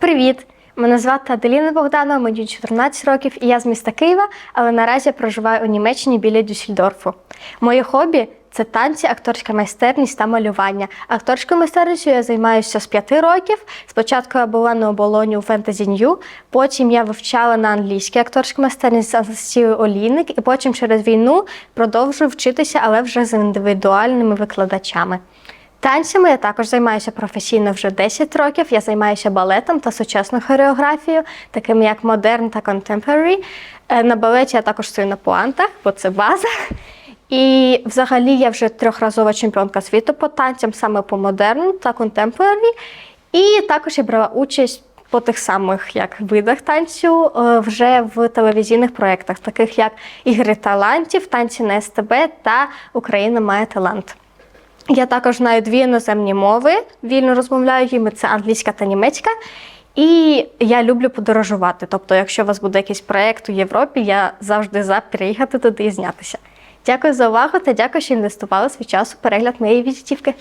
Привіт! Мене звати Аделіна Богданова, мені 14 років, і я з міста Києва, але наразі проживаю у Німеччині біля Дюссельдорфу. Моє хобі це танці, акторська майстерність та малювання. Акторською майстерністю я займаюся з 5 років. Спочатку я була на оболоні у Fantasy New, потім я вивчала на англійській акторську майстерність з Анастасією Олійник, і потім через війну продовжую вчитися, але вже з індивідуальними викладачами. Танцями я також займаюся професійно вже 10 років. Я займаюся балетом та сучасною хореографією, такими як модерн та contemporary. Е, На балеті я також стою на пуантах, бо це база. І взагалі я вже трьохразова чемпіонка світу по танцям, саме по модерну та contemporary. І також я брала участь по тих самих як видах танцю е, вже в телевізійних проєктах, таких як Ігри талантів, танці на СТБ та Україна має талант. Я також знаю дві іноземні мови, вільно розмовляю їми це англійська та німецька. І я люблю подорожувати. Тобто, якщо у вас буде якийсь проєкт у Європі, я завжди за приїхати туди і знятися. Дякую за увагу та дякую, що інвестували свій час у перегляд моєї візитівки.